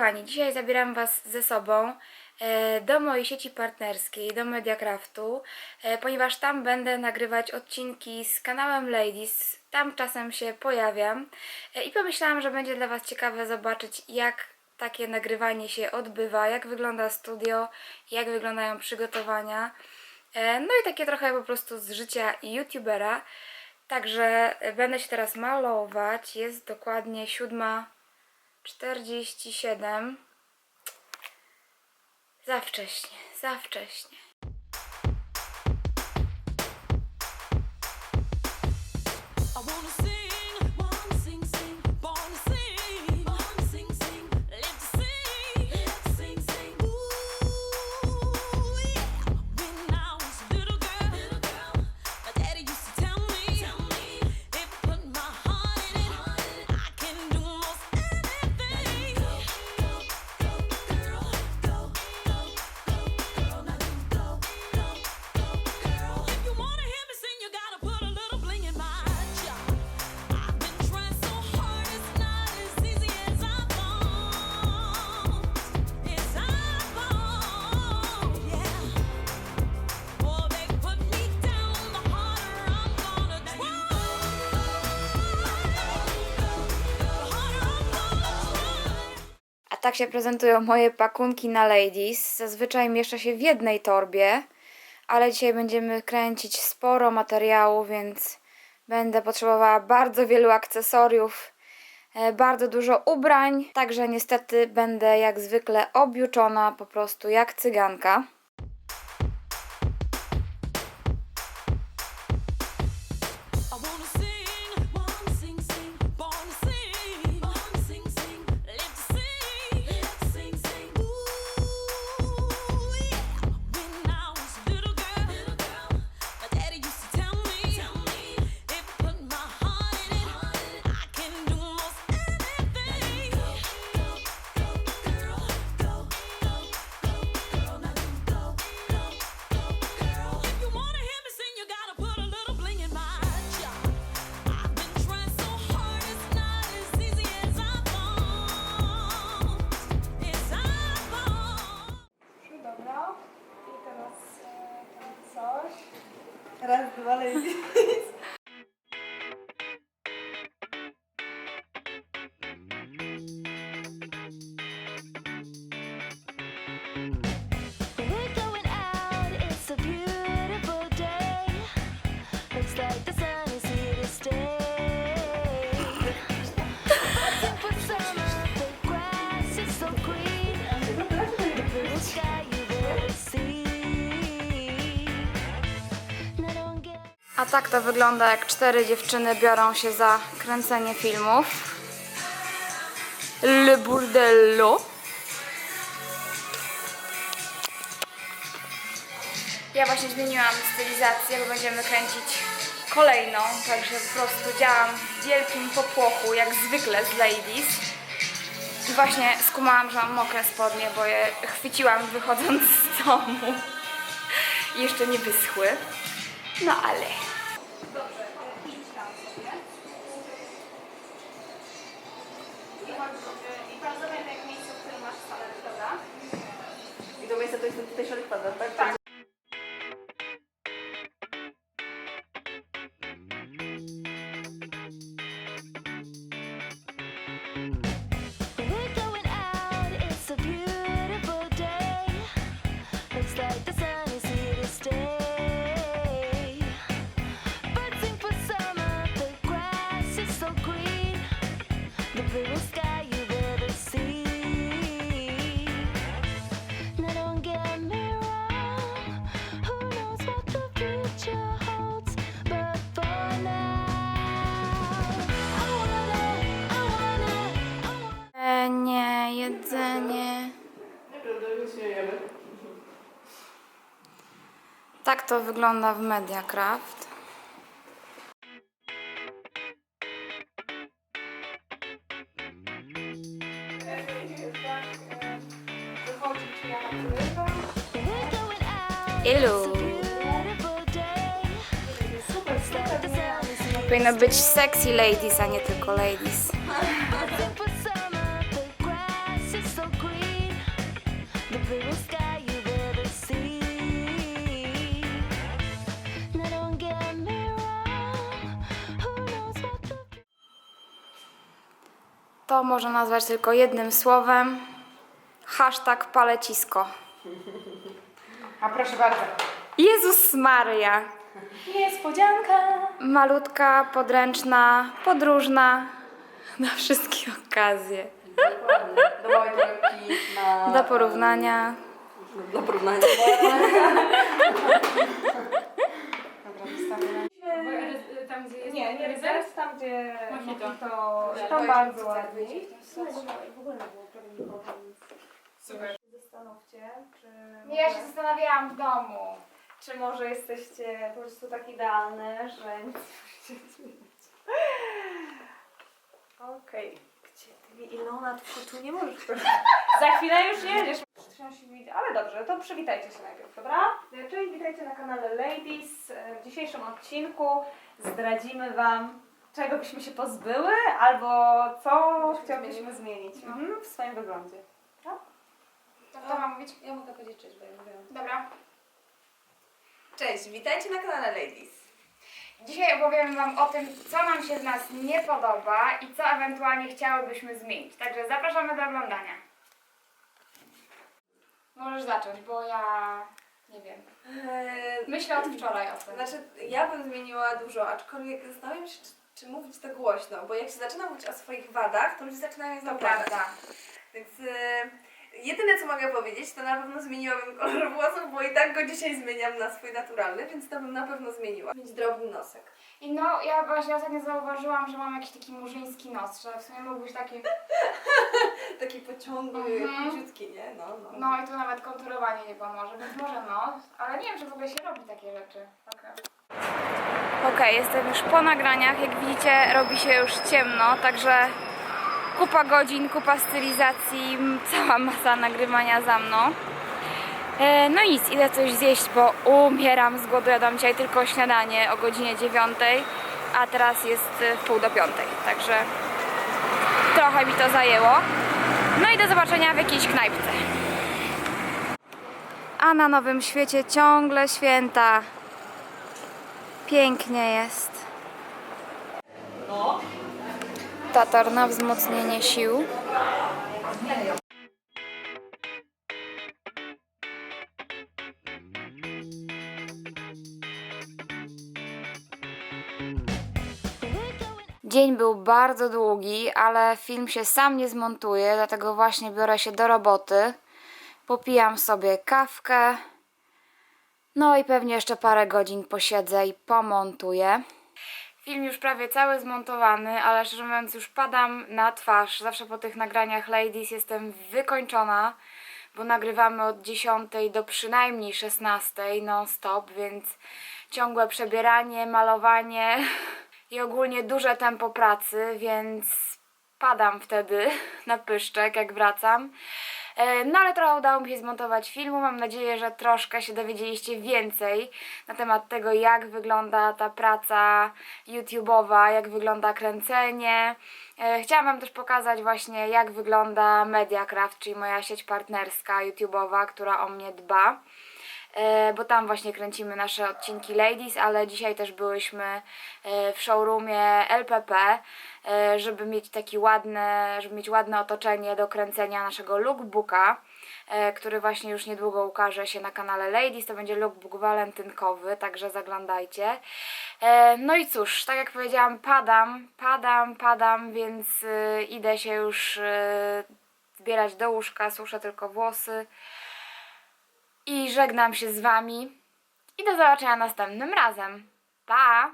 kochani, dzisiaj zabieram Was ze sobą e, do mojej sieci partnerskiej, do Mediacraftu, e, ponieważ tam będę nagrywać odcinki z kanałem Ladies. Tam czasem się pojawiam e, i pomyślałam, że będzie dla Was ciekawe zobaczyć, jak takie nagrywanie się odbywa, jak wygląda studio, jak wyglądają przygotowania. No i takie trochę po prostu z życia youtubera. Także będę się teraz malować. Jest dokładnie siódma 47. Za wcześnie, za wcześnie. Tak się prezentują moje pakunki na Ladies. Zazwyczaj mieszczę się w jednej torbie, ale dzisiaj będziemy kręcić sporo materiału, więc będę potrzebowała bardzo wielu akcesoriów, e, bardzo dużo ubrań. Także niestety będę jak zwykle objuczona po prostu jak cyganka. it's A tak to wygląda, jak cztery dziewczyny biorą się za kręcenie filmów. Le Burdello. Ja właśnie zmieniłam stylizację, bo będziemy kręcić kolejną, także po prostu działam w wielkim popłochu, jak zwykle z Ladies. I właśnie skumałam, że mam mokre spodnie, bo je chwyciłam wychodząc z domu. I jeszcze nie wyschły. No ale... Dobrze, e, idź tam sobie. I chodź. I tam jak miejsce, w którym masz salę, dobra? I to miejsce to jest ten tutaj środek kwadrat, tak? Tak to wygląda w Mediacraft. Ilu. Powinno być sexy ladies, a nie tylko ladies. To można nazwać tylko jednym słowem. Hashtag palecisko. A proszę bardzo. Jezus Maria. Niespodzianka. Malutka, podręczna, podróżna. Na wszystkie okazje. Do małej torebki na... Do porównania. Do porównania. Tam, gdzie jest nie, nie rezerw, tam gdzie Mojito. to, Ja to się bardzo ładnie. w ogóle nie było prawie nikogo. Super. Zastanówcie, czy Ja się zastanawiałam w domu. czy może jesteście po prostu tak idealne, że nic nie musicie zmienić. Okej. Gdzie ty mi Ilona, tylko tu nie możesz Za chwilę już jedziesz. Mi- Ale dobrze, to przywitajcie się najpierw, dobra? Czyli witajcie na kanale Ladies. W dzisiejszym odcinku zdradzimy Wam, czego byśmy się pozbyły, albo co chciałybyśmy zmienić mhm, w swoim wyglądzie. To kto ma mówić? Ja mogę powiedzieć cześć, bo ja mówiłam. Dobra. Cześć, witajcie na kanale Ladies. Dzisiaj opowiem Wam o tym, co nam się w nas nie podoba i co ewentualnie chciałybyśmy zmienić. Także zapraszamy do oglądania. Możesz zacząć, bo ja nie wiem. Myślę od wczoraj o tym. Znaczy, ja bym zmieniła dużo, aczkolwiek zastanawiam się, czy, czy mówić to głośno, bo jak się zaczyna mówić o swoich wadach, to ludzie zaczynają je To zauważać. prawda. Więc e, jedyne, co mogę powiedzieć, to na pewno zmieniłabym kolor włosów, bo i tak go dzisiaj zmieniam na swój naturalny, więc to bym na pewno zmieniła. Mieć drobny nosek. I no, ja właśnie ostatnio zauważyłam, że mam jakiś taki murzyński nos, że w sumie mógł być taki... Taki pociągły, Mhm. króciutki, nie? No, no. No i tu nawet konturowanie nie pomoże, więc może nos, ale nie wiem, czy w ogóle się robi takie rzeczy. Okej, jestem już po nagraniach. Jak widzicie, robi się już ciemno, także kupa godzin, kupa stylizacji, cała masa nagrywania za mną. E, no nic, idę coś zjeść, bo umieram z głodu. Jadłam dzisiaj tylko śniadanie o godzinie 9, a teraz jest e, w pół do piątej, także trochę mi to zajęło. No i do zobaczenia w jakiejś knajpce. A na Nowym Świecie ciągle święta. Pięknie jest. Tatar na wzmocnienie sił. Dzień był bardzo długi, ale film się sam nie zmontuje, dlatego właśnie biorę się do roboty. Popijam sobie kawkę. No i pewnie jeszcze parę godzin posiedzę i pomontuję. Film już prawie cały zmontowany, ale szczerze mówiąc już padam na twarz. Zawsze po tych nagraniach Ladies jestem wykończona, bo nagrywamy od 10 do przynajmniej 16 non-stop, więc ciągłe przebieranie, malowanie i ogólnie duże tempo pracy, więc padam wtedy na pyszczek, jak wracam. E, No ale trochę udało mi się zmontować filmu. Mam nadzieję, że troszkę się dowiedzieliście więcej na temat tego, jak wygląda ta praca YouTube'owa, jak wygląda kręcenie. E, Chciałam Wam też pokazać właśnie, jak wygląda Mediacraft, czyli moja sieć partnerska YouTube'owa, która o mnie dba e, bo tam właśnie kręcimy nasze odcinki Ladies, ale dzisiaj też byłyśmy w showroomie LPP, żeby mieć taki ładne, żeby mieć ładne otoczenie do kręcenia naszego lookbooka, e, który właśnie już niedługo ukaże się na kanale Ladies. To będzie lookbook walentynkowy, także zaglądajcie. E, No i cóż, tak jak powiedziałam, padam, padam, padam, więc e, idę się już e, zbierać do łóżka, suszę tylko włosy i żegnam się z Wami i do zobaczenia następnym razem. Pa!